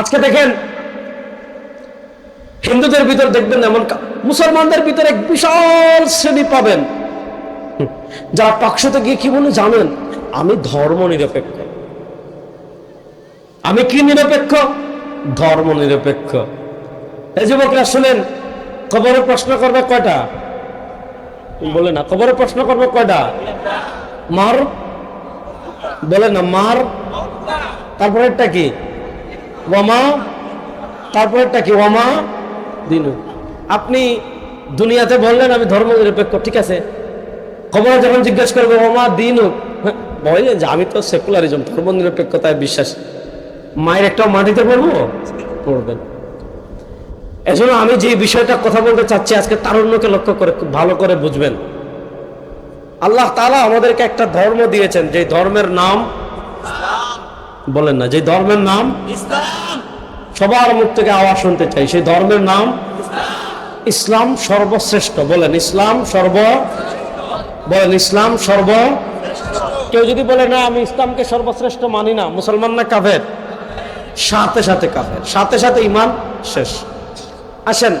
আজকে দেখেন, হিন্দুদের ভিতর দেখবেন এমন মুসলমানদের ভিতরে এক বিশাল শ্রেণি পাবেন। যারা পাকশতে গিয়ে কি বলে জানেন? আমি ধর্ম নিরপেক্ষ। আমি কি নিরপেক্ষ? ধর্ম নিরপেক্ষ। এই যুবকরা শুনেন, কবরে প্রশ্ন করবে কয়টা? বলে না, কবরে প্রশ্ন করবে কয়টা? মার? বলে না, মার। তারপরেরটা কি? ওয়ামা তারপরেরটা কি ওয়ামা? দিনু। আপনি দুনিয়াতে বললেন আমি ধর্ম নিরপেক্ষ ঠিক আছে। কবরে যখন জিজ্ঞেস করবে ওমা দিনু? হ্যাঁ, বললেন যে আমি তো সেকুলারিজম ধর্ম নিরপেক্ষতায় বিশ্বাস। মায়ের একটা মাটিতে পড়ব? পড়বেন। এজন্য আমি যে বিষয়টা কথা বলতে চাচ্ছি আজকে তারুণ্যকে লক্ষ্য করে খুব ভালো করে বুঝবেন। আল্লাহ তালা আমাদেরকে একটা ধর্ম দিয়েছেন যে ধর্মের নাম বলেন না যে ধর্মের নাম সবার মুখ থেকে আওয়াজ শুনতে চাই সেই ধর্মের নাম ইসলাম সর্বশ্রেষ্ঠ বলেন ইসলাম সর্ব বলেন ইসলাম সর্ব। কেউ যদি বলে না আমি ইসলামকে সর্বশ্রেষ্ঠ মানি না মুসলমান না কাফের? সাথে সাথে কাফের সাথে সাথে ইমান শেষ। আসেন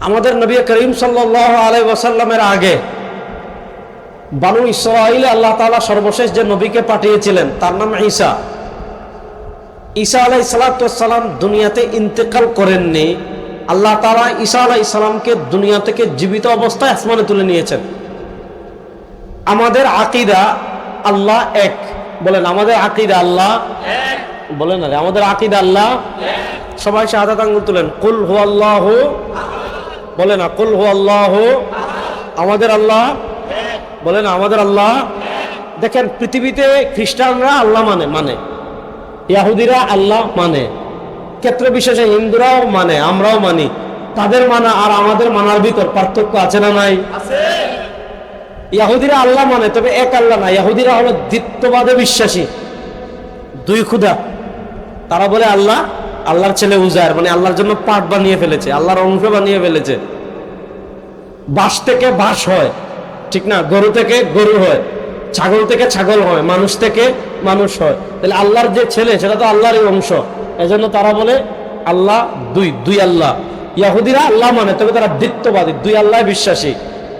আমাদের নবী করিম সাল্লাহ আলাই ওয়াসাল্লামের আগে বানু ইসরাইলে আল্লাহ তাআলা সর্বশেষ যে নবীকে পাঠিয়েছিলেন, তার নাম ঈসা। ঈসা আলাই সালাতাম দুনিয়াতে ইন্তেকাল করেননি। আল্লাহ তালা ঈসা আলাই ইসলামকে দুনিয়া থেকে জীবিত অবস্থায় আসমানে তুলে নিয়েছেন। আমাদের আকিদা আল্লাহ এক। বলেন, আমাদের আকিদা আল্লাহ বলেন আরে আমাদের আকিদা আল্লাহ সবাই শাহাদাত আঙ্গুল তুলেন। কুল হু আল্লাহ বলে না, কুল হু আল্লাহ আমাদের আল্লাহ বলেন আমাদের আল্লাহ দেখেন পৃথিবীতে খ্রিস্টানরা আল্লাহ মানে মানে। ইয়াহুদিরা আল্লাহ মানে। ক্ষেত্র বিশেষে হিন্দুরাও মানে আমরাও মানি। তাদের মানা আর আমাদের মানার ভিতর পার্থক্য আছে না নাই? ইয়াহুদিরা আল্লাহ মানে তবে এক আল্লাহ না। ইয়াহুদিরা হলো দ্বিত্ববাদে বিশ্বাসী দুই ক্ষুধা। তারা বলে আল্লাহ আল্লাহর ছেলে উজার মানে আল্লাহর জন্য পাট বানিয়ে ফেলেছে আল্লাহর অংশ বানিয়ে ফেলেছে। বাস থেকে বাস হয়। ঠিক না? গরু থেকে গরু হয়, ছাগল থেকে ছাগল হয়, মানুষ থেকে মানুষ হয়। তাহলে আল্লাহর যে ছেলে, সেটা তো আল্লাহরই অংশ। এজন্য তারা বলে, আল্লাহ দুই দুই আল্লাহ। ইয়াহুদিরা আল্লাহ মানে তবে তারা দ্বিত্ববাদী, দুই আল্লাহ বিশ্বাসী।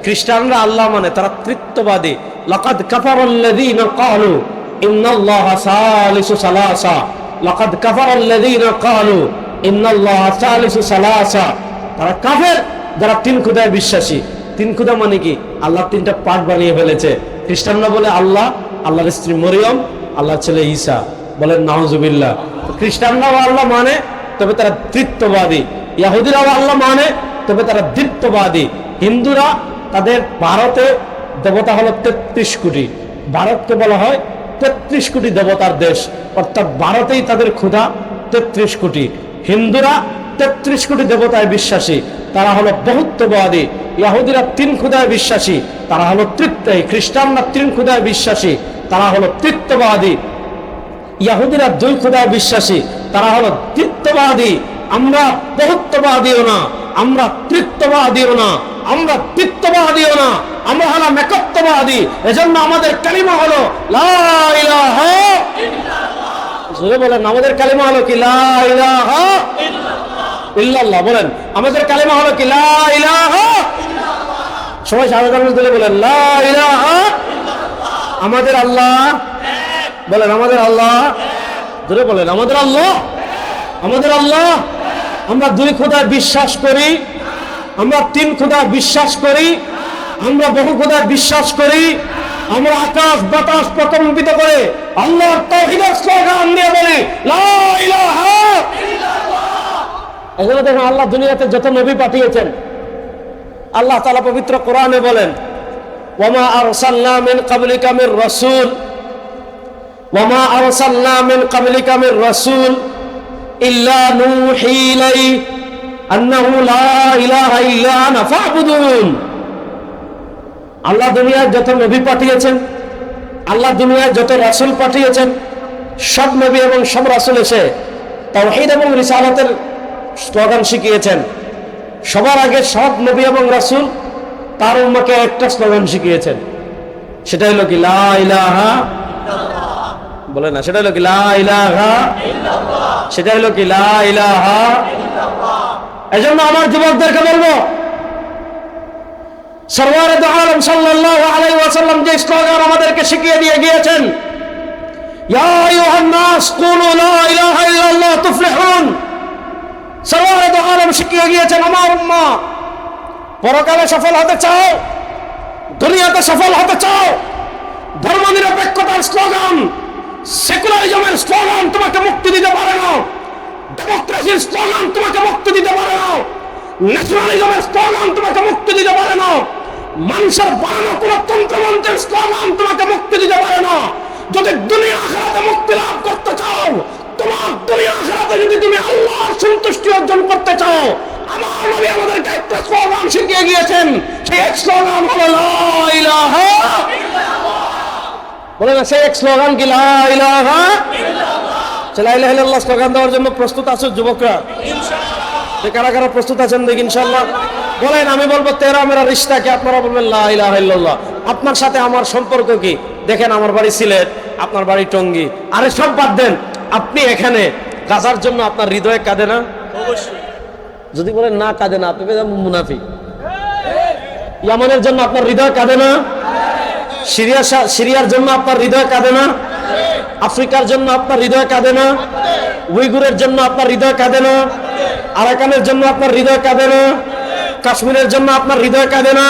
খ্রিস্টানরা আল্লাহ মানে তারা তৃত্ববাদী। লাকাদ কাফারাল্লাযীনা ক্বালু, ইন্নাল্লাহা সালিসু সালাসা। লাকাদ কাফারাল্লাযীনা ক্বালু, ইন্নাল্লাহা সালিসু সালাসা। তারা কাফের, যারা তিন খুদায় বিশ্বাসী। তিন খুদা মানে কি? আল্লাহ তিনটা পার্ট বানিয়ে ফেলেছে। খ্রিস্টানরা বলে আল্লাহ, আল্লাহর স্ত্রী মরিয়ম, আল্লাহর ছেলে ঈসা। বলেন, নাউজুবিল্লাহ। তো খ্রিস্টানরাও আল্লাহ মানে তবে তারা তৃত্ববাদী। ইয়াহুদিরাও আল্লাহ মানে তবে তারা দ্বিত্ববাদী হিন্দুরা তাদের ভারতে দেবতা হলো তেত্রিশ কোটি। ভারতকে বলা হয় তেত্রিশ কোটি দেবতার দেশ। অর্থাৎ ভারতেই তাদের ক্ষুধা তেত্রিশ কোটি। হিন্দুরা তেত্রিশ কোটি দেবতায় বিশ্বাসী। তারা হলো বহুত্ববাদী। ইয়াহুদিরা তিন ক্ষুদায় বিশ্বাসী। তারা হলো তৃপ্তায়ী খ্রিস্টানরা তিন ক্ষুদায় বিশ্বাসী। তারা হলো তৃত্ববাদী ইয়াহুদিরা দুই ক্ষুদায় বিশ্বাসী। তারা হলো তৃত্ববাদী আমরা বহুত্ববাদীও না। আমরা তৃত্ববাদীও না। আমরা তৃত্ববাদীও না। আমরা হলাম একত্ববাদী এজন্য আমাদের কালিমা হলো বলেন, আমাদের কালিমা হলো কি? লা ইলাহা ইল্লাল্লাহ বলেন, আমাদের কালেমা হলো কি? সবাই সাধারণ বলেন আমাদের আল্লাহ বলেন, আমাদের আল্লাহ ধরে বলেন, আমাদের আল্লাহ আমাদের আল্লাহ। আমরা দুই খোদা বিশ্বাস করি, আমরা তিন খোদা বিশ্বাস করি, আমরা বহু খোদা বিশ্বাস করি, আমরা আকাশ বাতাস প্রকম্পিত করে আল্লাহর তৌহিদের স্লোগান দিয়ে বলি, লা এজন্য দেখুন আল্লাহ দুনিয়াতে যত নবী পাঠিয়েছেন, আল্লাহ তালা পবিত্র কোরআনে বলেন, ওয়ামা আরসালনা মিন ক্বাবলিকা মির রাসূল, ওয়ামা আরসালনা মিন ক্বাবলিকা মির রাসূল ইল্লা নূহি ইলাইহি আন্নাহু লা ইলাহা ইল্লা আনা ফা'বুদুন। আল্লাহ দুনিয়ায় যত নবী পাঠিয়েছেন, আল্লাহ দুনিয়ায় যত রাসূল পাঠিয়েছেন, সব নবী এবং সব রাসূল এসে তাওহীদ এবং রিসালাতের স্লোগান শিখিয়েছেন। সবার আগে সব নবী এবং রাসূল তার উম্মাকে একটা স্লোগান শিখিয়েছেন। সেটা হলো কি, লা ইলাহা বলে না, সেটা হলো কি, লা ইলাহা সেটা হলো কি, লা ইলাহা এজন্য আমার যুবকদেরকে বলব, সরওয়ারে আলম সাল্লাল্লাহু আলাইহি ওয়াসাল্লাম যে স্লোগান আমাদেরকে শিখিয়ে দিয়ে গিয়েছেন, ইয়া আইয়ুহান নাস কুলু লা ইলাহা ইল্লাল্লাহ তুফলিহুন। সরওয়ারে দু আলম শিখিয়ে গিয়েছেন আমার উম্মা, পরকালে সফল হতে চাও, দুনিয়াতে সফল হতে চাও, ধর্মনিরপেক্ষতার স্লোগান, সেকুলারিজমের স্লোগান তোমাকে মুক্তি দিতে পারে না, ডেমোক্রেসির স্লোগান তোমাকে মুক্তি দিতে পারে না, ন্যাশনালিজমের স্লোগান তোমাকে মুক্তি দিতে পারে না, মানুষের বানানো কোন তন্ত্রমন্ত্রের স্লোগান তোমাকে মুক্তি দিতে পারে না। যদি দুনিয়া আখেরাতে মুক্তি লাভ করতে চাও তোমার দুনিয়া আখেরাতে যদি তুমি আল্লাহর সন্তুষ্টি অর্জন করতে চাও আমার নবী আমাদেরকে একটা স্লোগান শিখিয়ে গিয়েছেন। সেই এক স্লোগান হলো লা ইলাহা বলে না সেই এক স্লোগান কি লা ইলাহা লা ইলাহা ইল্লাল্লাহ স্লোগান দেওয়ার জন্য প্রস্তুত আছো যুবকরা? যে কারা কারা প্রস্তুত আছেন দেখি ইনশাল্লাহ বলেন আমি বলব তেরা মেরা রিস্তা কি? আপনারা বলবেন লা ইলাহা ইল্লাল্লাহ আপনার সাথে আমার সম্পর্ক কি? দেখেন আমার বাড়ি সিলেট আপনার বাড়ি টঙ্গী। আরে সব বাদ দেন। আপনি এখানে গাজার জন্য আপনার হৃদয়ে কাঁদে না? যদি বলেন না কাঁদে না আপনি মুনাফি ইয়ামানের জন্য আপনার হৃদয় কাঁদে না? সিরিয়া সিরিয়ার জন্য আপনার হৃদয় কাঁদে না? আফ্রিকার জন্য আপনার হৃদয় কাঁদে না? উইগুরের জন্য আপনার হৃদয় কাঁদে না? আরাকানের জন্য আপনার হৃদয় কাঁদে না? কাশ্মীরের জন্য আপনার হৃদয় কাঁদে না?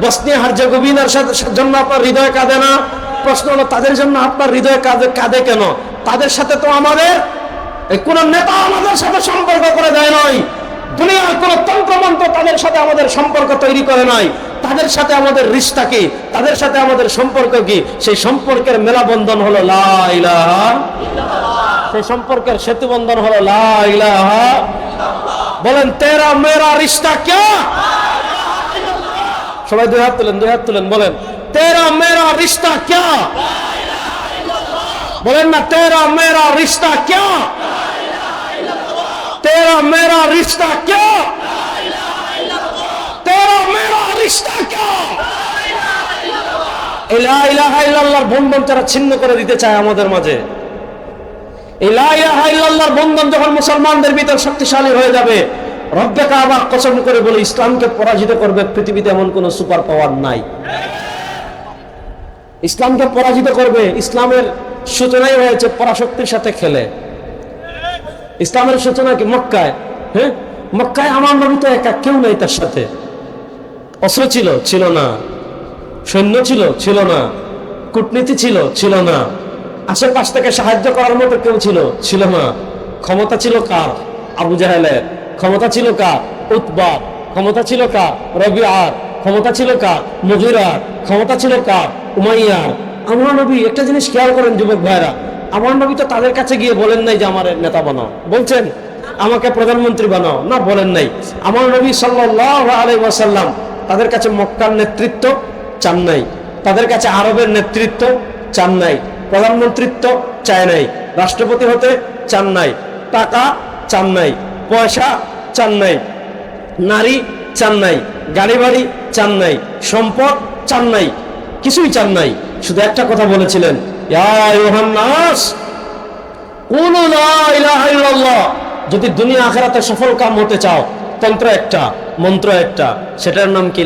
বসনিয়া হার্জেগোভিনার জন্য আপনার হৃদয় কাঁদে না? প্রশ্ন হলো তাদের জন্য আপনার হৃদয় কাঁদে কাঁদে কেন? তাদের সাথে তো আমাদের কোন নেতা আমাদের সাথে সম্পর্ক করে দেয় নয় দুনিয়ার কোন তন্ত্রমন্ত্র তাদের সাথে আমাদের সম্পর্ক তৈরি করে নাই। তাদের সাথে আমাদের রিস্তা কি? তাদের সাথে আমাদের সম্পর্ক কি? সেই সম্পর্কের মেলাবন্ধন হলো সেই সম্পর্কের সেতু বন্ধন হলো বলেন, তেরা মেরা রিস্তা ক্যা সবাই দুই হাত তুলেন, দুই হাত তুলেন, বলেন, তেরা মেরা রিস্তা ক্যা বলেন না, তেরা মেরা রিস্তা কে তেরা মেরা রিস্তা কে তেরা মেরা রিস্তা শক্তিশালী হয়ে যাবে করে বলে, ইসলামকে পরাজিত করবে পৃথিবীতে এমন কোন সুপার পাওয়ার নাই। ইসলামকে পরাজিত করবে, ইসলামের সূচনাই হয়েছে পরাশক্তির সাথে খেলে। ইসলামের সূচনা কি? মক্কায়। হ্যাঁ? মক্কায় আমার নবী তো একা, কেউ নাই তার সাথে। অস্ত্র ছিল ছিল না। সৈন্য ছিল ছিল না। কূটনীতি ছিল ছিল না। আশেপাশ থেকে সাহায্য করার মতো কেউ ছিল ছিল না। ক্ষমতা ছিল কার? আবু জাহেলের। ক্ষমতা ছিল কার? উৎবা ক্ষমতা ছিল কার? রবি আর ক্ষমতা ছিল কার? মুগিরার। ক্ষমতা ছিল কার? উমাইয়ার। আমার নবী, একটা জিনিস খেয়াল করেন যুবক ভাইরা, আমার নবী তো তাদের কাছে গিয়ে বলেন নাই যে আমার নেতা বানাও। বলছেন, আমাকে প্রধানমন্ত্রী বানাও। না, বলেন নাই। আমার নবী ওয়াসাল্লাম তাদের কাছে মক্কার নেতৃত্ব চান নাই। তাদের কাছে আরবের নেতৃত্ব চান নাই। প্রধানমন্ত্রিত্ব চায় নাই। রাষ্ট্রপতি হতে চান নাই। টাকা চান নাই। পয়সা চান নাই। নারী চান নাই। গাড়ি বাড়ি চান নাই। সম্পদ চান নাই। কিছুই চান নাই। শুধু একটা কথা বলেছিলেন যদি দুনিয়া আখেরাতে সফল কাম হতে চাও, তন্ত্র একটা, মন্ত্র একটা, সেটার নাম কি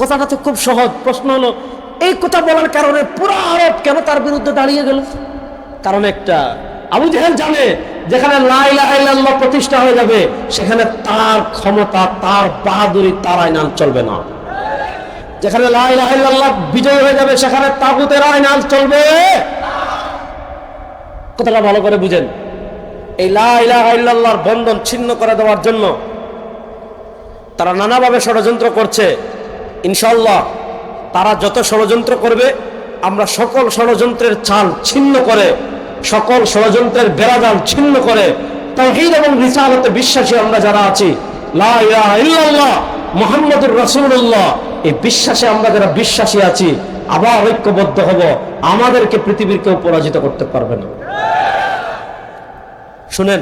কথাটা তো খুব সহজ, প্রশ্ন হলো, এই কথা বলার কারণে পুরো আরব কেন তার বিরুদ্ধে দাঁড়িয়ে গেল? কারণ একটা, আবু জাহেল জানে, যেখানে প্রতিষ্ঠা হয়ে যাবে, সেখানে তার ক্ষমতা, তার বাহাদুরি তার আইনাল চলবে না। যেখানে বিজয় হয়ে যাবে, সেখানে তাগুতের আইনাল চলবে। কথাটা ভালো করে বুঝেন। এই লা ইলাহা ইল্লাল্লাহর বন্ধন ছিন্ন করে দেওয়ার জন্য তারা নানাভাবে ষড়যন্ত্র করছে। ইনশাল্লাহ তারা যত ষড়যন্ত্র করবে, আমরা সকল ষড়যন্ত্রের চাল ছিন্ন করে, সকল ষড়যন্ত্রের বেড়াজাল ছিন্ন করে তাহিদ এবং রিসালতে বিশ্বাসী আমরা যারা আছি, লা ইলাহা ইল্লাল্লাহ, মুহাম্মদুর রাসূলুল্লাহ এই বিশ্বাসে আমরা যারা বিশ্বাসী আছি, আবার ঐক্যবদ্ধ হব, আমাদেরকে পৃথিবীর কেউ পরাজিত করতে পারবে না। শুনেন,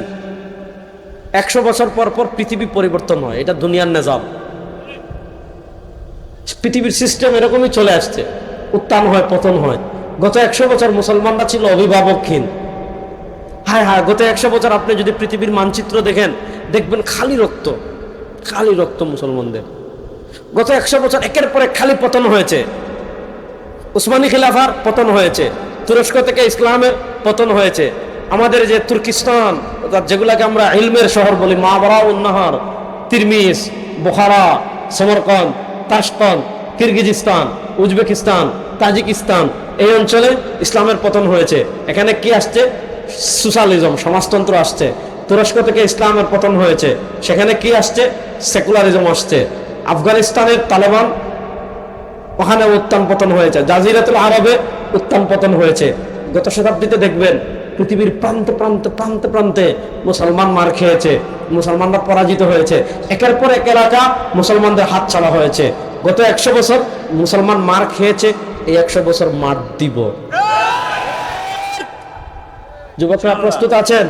একশো বছর পর পর পৃথিবী পরিবর্তন হয়, এটা দুনিয়ার নিজাম। পৃথিবীর সিস্টেম এরকমই চলে আসছে, উত্থান হয়, পতন হয়। গত একশো বছর মুসলমানরা ছিল অভিভাবকহীন। হ্যাঁ হ্যাঁ গত একশো বছর আপনি যদি পৃথিবীর মানচিত্র দেখেন, দেখবেন খালি রক্ত খালি রক্ত মুসলমানদের। গত একশো বছর একের পরে খালি পতন হয়েছে। উসমানী খিলাফার পতন হয়েছে। তুরস্ক থেকে ইসলামের পতন হয়েছে। আমাদের যে তুর্কিস্তান, যেগুলাকে আমরা ইলমের শহর বলি, মাবরা উন্নাহার Termez Bukhara Samarkand Tashkent Kyrgyzstan, Uzbekistan, Tajikistan, এই অঞ্চলে ইসলামের পতন হয়েছে। এখানে কি আসছে? সোশ্যালিজম, সমাজতন্ত্র আসছে। তুরস্ক থেকে ইসলামের পতন হয়েছে। সেখানে কি আসছে? সেকুলারিজম আসছে। আফগানিস্তানের তালেবান ওখানে উত্থান পতন হয়েছে। জাজিরাতুল আরবে উত্থান পতন হয়েছে। গত শতাব্দীতে দেখবেন পৃথিবীর প্রান্তে প্রান্তে প্রান্তে প্রান্তে মুসলমান মার খেয়েছে মুসলমানরা পরাজিত হয়েছে। একের পর এক এলাকা মুসলমানদের হাত ছাড়া হয়েছে। গত একশো বছর মুসলমান মার খেয়েছে এই একশো বছর মার দিব। যুবকরা প্রস্তুত আছেন?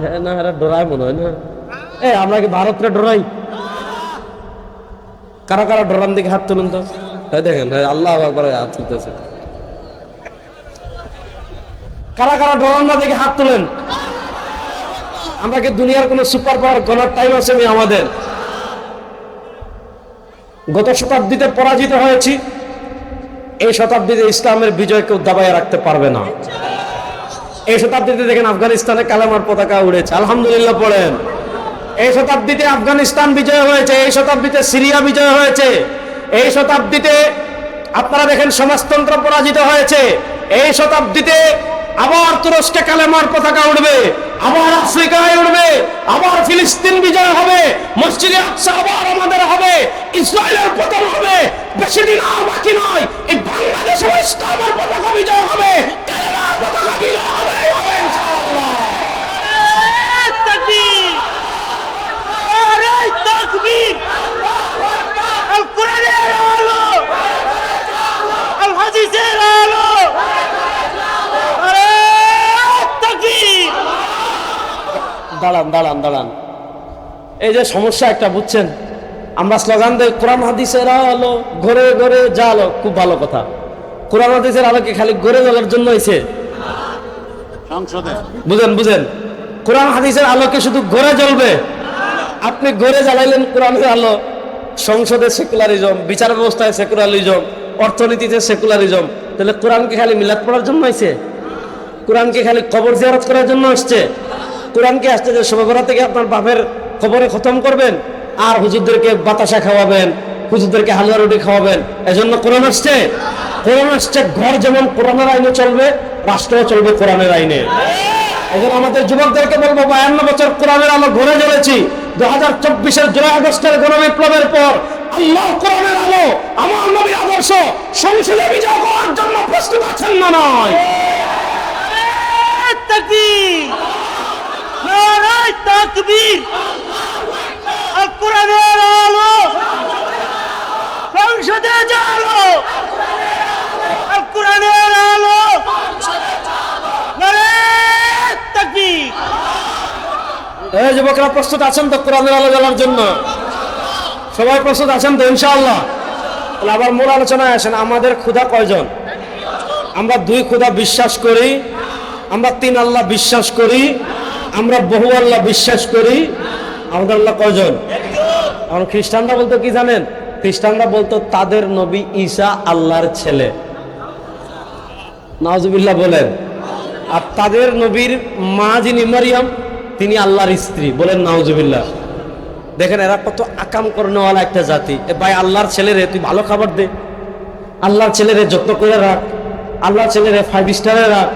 হ্যাঁ না এরা ডরায় মনে হয় না। এ আমরা কি ভারতরে ডরাই? কারা কারা ডরান দিকে হাত তুলুন তো। দেখেন আল্লাহ হাত তুলতেছে। কারা কারা ডরান দিকে হাত তুলেন। আমরা কি দুনিয়ার কোন সুপার পাওয়ার গলার টাইম আছে আমাদের? গত শতাব্দীতে পরাজিত হয়েছি, এই শতাব্দীতে ইসলামের বিজয়কে দাবায় রাখতে পারবে না। এই শতাব্দীতে দেখেন আফগানিস্তানে কালামার পতাকা উড়েছে। আলহামদুলিল্লাহ পড়েন। এই শতাব্দীতে আফগানিস্তান বিজয় হয়েছে, এই শতাব্দীতে সিরিয়া বিজয় হয়েছে, এই শতাব্দীতে আপনারা দেখেন সমাজতন্ত্র পরাজিত হয়েছে, এই শতাব্দীতে আবার তুরস্কে কালেমার পতাকা উঠবে আবার আফ্রিকায় উঠবে আবার ফিলিস্তিন বিজয় হবে, মসজিদে আকসা আবার আমাদের হবে, ইসরায়েলের পতন হবে, বেশি দিন আর বাকি নয়, এই বাংলাদেশে ইসলামের পতাকা বিজয় হবে পতাকা বিজয় দাঁড়ান দাঁড়ান দাঁড়ান। এই যে সমস্যা একটা বুঝছেন? আমরা স্লোগান দেই কোরআন হাদিসের আলো ঘরে ঘরে যা আলো খুব ভালো কথা। কোরআন হাদিসের আলোকে খালি ঘরে জ্বালার জন্য হয়েছে বুঝেন বুঝেন? কোরআন হাদিসের আলোকে শুধু ঘরে জ্বলবে। আপনি ঘরে জ্বালাইলেন কোরআনের আলো। সংসদে সেকুলারিজম বিচার ব্যবস্থায় সেকুলারিজম অর্থনীতিতে সেকুলারিজম। তাহলে কোরআনকে খালি মিলাদ পড়ার জন্য হয়েছে কোরআনকে খালি কবর জিয়ারত করার জন্য আসছে? কোরআনকে আসছে যে শোভাগড়া থেকে আপনার বাপের খবরে খতম করবেন, আর হুজুরদেরকে বাতাসা খাওয়াবেন, হুজুরদেরকে হালুয়া রুটি খাওয়াবেন, এজন্য কোরআন আসছে? কোরআন আসছে, ঘর যেমন কোরআনের আইনে চলবে, রাষ্ট্রও চলবে কোরআনের আইনে। এখন আমাদের যুবকদেরকে বলব, বায়ান্ন বছর কোরআনের আলো ঘরে জ্বলেছি দু হাজার চব্বিশের জুলাই আগস্টের গণবিপ্লবের পর আল্লাহ কোরআনের আলো, আমার নবীর আদর্শ, সংসদে বিজয় করার জন্য প্রস্তুত আছেন না নয় নারায় তাকবীর। কোরআনের আলো। সংসদে যুবকরা প্রস্তুত আছেন তো কোরআনের আলো জ্বালার জন্য? সবাই প্রস্তুত আছেন তো, ইনশাআল্লাহ? তাহলে আবার মূল আলোচনায় আসেন, আমাদের ক্ষুধা কয়জন? আমরা দুই ক্ষুধা বিশ্বাস করি, আমরা তিন আল্লাহ বিশ্বাস করি আমরা বহু আল্লাহ বিশ্বাস করি। আমাদের আল্লাহ কয়জন? এখন খ্রিস্টানরা বলতো কি জানেন? খ্রিস্টানরা বলতো, তাদের নবী ঈসা আল্লাহর ছেলে। নাওজুবিল্লাহ বলেন, আর তাদের নবীর মা যিনি মারিয়াম, তিনি আল্লাহর স্ত্রী। বলেন নাওজুবিল্লাহ দেখেন, এরা কত আকাম করনেওয়ালা একটা জাতি। এ ভাই, আল্লাহর ছেলেরে তুই ভালো খাবার দে। আল্লাহর ছেলেরে যত্ন করে রাখ। আল্লাহর ছেলেরে ফাইভ স্টারে রাখ।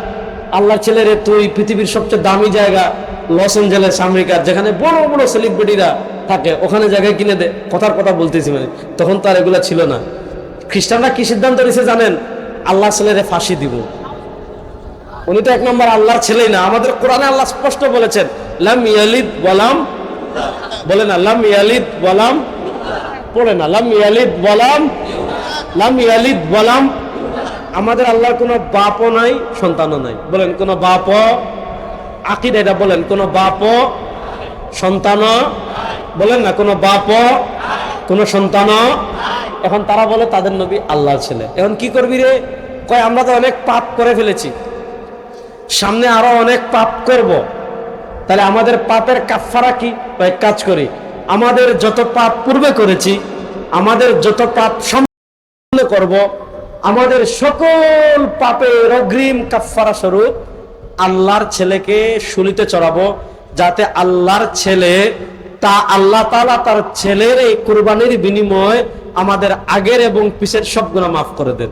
আল্লাহর ছেলেরে তুই পৃথিবীর সবচেয়ে দামি জায়গা। লস এঞ্জেলেস আমেরিকার যেখানে বড় বড় সেলিব্রিটিরা থাকে, ওখানে জায়গায় কিনে দে, কথার কথা বলতেছি মানে তখন তো আর এগুলা ছিল না। খ্রিস্টানরা কি সিদ্ধান্ত নিয়েছে জানেন? আল্লাহ ছেলেরে ফাঁসি দিব। উনি তো এক নম্বর আল্লাহর ছেলেই না, আমাদের কোরআনে আল্লাহ স্পষ্ট বলেছেন, লাম ইয়ালিদ বলাম বলে না, লাম ইয়ালিদ বলাম পড়ে না, লাম ইয়ালিদ বলাম লাম ইয়ালিদ বলাম আমাদের আল্লাহর কোনো বাপও নাই, সন্তানও নাই। বলেন, কোনো বাপ আকিদ বলেন, কোনো বাপ সন্তান বলেন না, কোনো বাপ কোনো সন্তান এখন তারা বলে তাদের নবী আল্লাহ ছেলে। এখন কি করবি রে? কয়, আমরা তো অনেক পাপ করে ফেলেছি। সামনে আরও অনেক পাপ করব। তাহলে আমাদের পাপের কাফারা কি? এক কাজ করি। আমাদের যত পাপ পূর্বে করেছি, আমাদের যত পাপ সামনে করব, আমাদের সকল পাপের অগ্রিম কাফারা স্বরূপ আল্লাহর ছেলেকে শুলিতে চড়াবো, যাতে আল্লাহর ছেলে তা আল্লাহ তালা তার ছেলের এই কোরবানির বিনিময় আমাদের আগের এবং পিছের সব গুণা মাফ করে দেন।